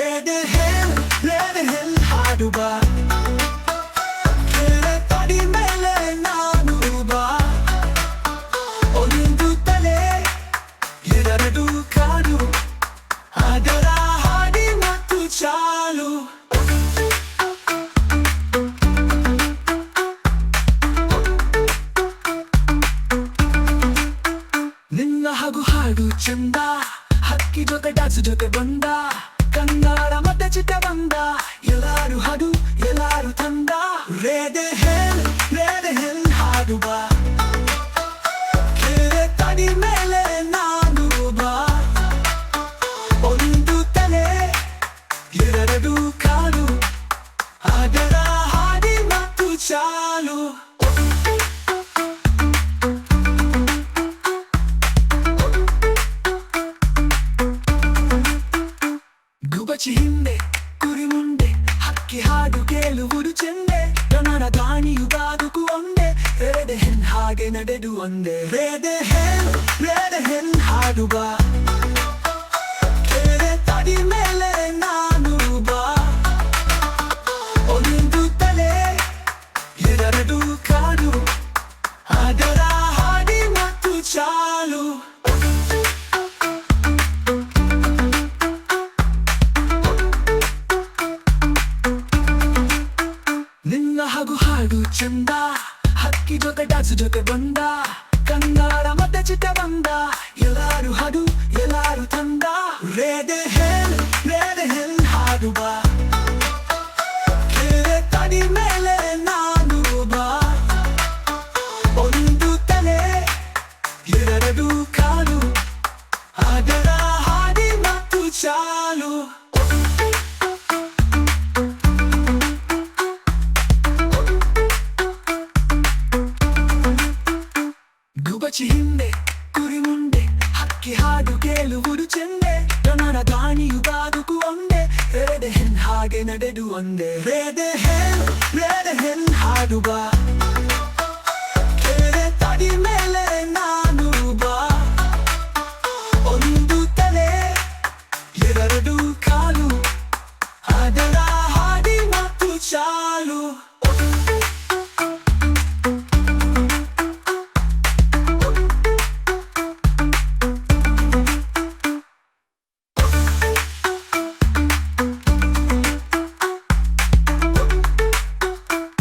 Ready ಹೆಲ್ ready ಹೆಲ್ ಹಾಡು ಬಾ ಕೆರೆ ತಡಿ ಮೇಲೆ ನಾನು ಬಾ ಒಂದು ತಲೆ ಎರಡು ಕಾಡು ಅದರ ಹಾಡಿ ಮತ್ತು ಚಾಲು ನಿನ್ನ ಹಾಗೂ ಹಾಡು ಚಂದ ಹಕ್ಕಿ ಜೊತೆ ಡಾನ್ಸ್ ಜೊತೆ ಬಂದ ಕನ್ನಡ ಮತ್ತೆ ಚಿತ್ತ ಬಂದ ಎಲ್ಲಾರು ಹಡು, ಎಲ್ಲಾರು ತಂದ. ರೇದೆ ಹೆಲ್ ರೇದೆ ಹೆಲ್, ಹಾಡು ಬಾ. ಕೆರೆ ತಡಿ ಮೇಲೆ ನಾನು ಬಾ. ಒಂದು ತಲೆ, ಎರಡು ಕಾಲು ಗುಬಚಿ ಹಿಂದೆ ಕುರಿ ಮುಂದೆ ಹಕ್ಕಿ ಹಾಡು ಕೇಳುವುದು ಚೆಂದೆ ಜನರ ದಾಣಿಯು ಬಾದುಕು ಒಂದೇ ರೇದೆ ಹೆಣ್ ಹಾಗೆ ನಡೆದು ಒಂದೇ ರೇದೆ ಹೆಣ್ ರೇದೆ ಹೆಣ್ ಹಾಡು ಬಾ ತಡಿ ಮೇಲೆ ನಾನು ಬಾ ಒಂದು ತಲೆ ಎರಡು ಕಾಡು ಅದರ ಹಾಡಿ ಮತ್ತು ಚಾಲು ಹಾಡು ಚಂದ, ಹಕ್ಕಿ ಜೊತೆ ಡಾನ್ಸ್ ಜೊತೆ ಬಂದ ಕನ್ನಡ ಮತ್ತೆ ಚಿತ್ತ ಬಂದ. ಎಲ್ಲಾರು ಹಾಡು, ಎಲ್ಲಾರು ತಂದ. ರೇದೆ ಹೆಲ್ ರೇದೆ ಹೆಲ್, ಹಾಡು ಬಾ. ತಡಿ ಮೇಲೆ ನಾನು ಬಾ. ಒಂದು ತಲೆ, ಎರಡು ಕಾಲು. ಅದರ ಹಾಡಿ ಮತ್ತು ಚಾಲು. ಅಚ್ಚಿ ಹಿಂದೆ ಕುರಿ ಮುಂದೆ, ಹಕ್ಕಿ ಹಾಡು ಕೇಳುವುದು ಚೆಂದೆ. ಜನರ ದಾಣಿಯು ಬಾದುಕು ಒಂದೇ ರೇದೆ ಹೆಣ್ ಹಾಗೆ ನಡೆದು ಒಂದೇ. ರೇದೆ ಹೆಣ್ ರೇದೆ ಹೆಣ್ ಹಾಡು ಬಾ. ತಡಿ ಮೇಲೆ ನಾನು ಬಾ. ಒಂದು ತಲೆ, ಎರಡು ಕಾಲು. ಅದರ ಹಾಡಿ ಮತ್ತು ಚಾಲು.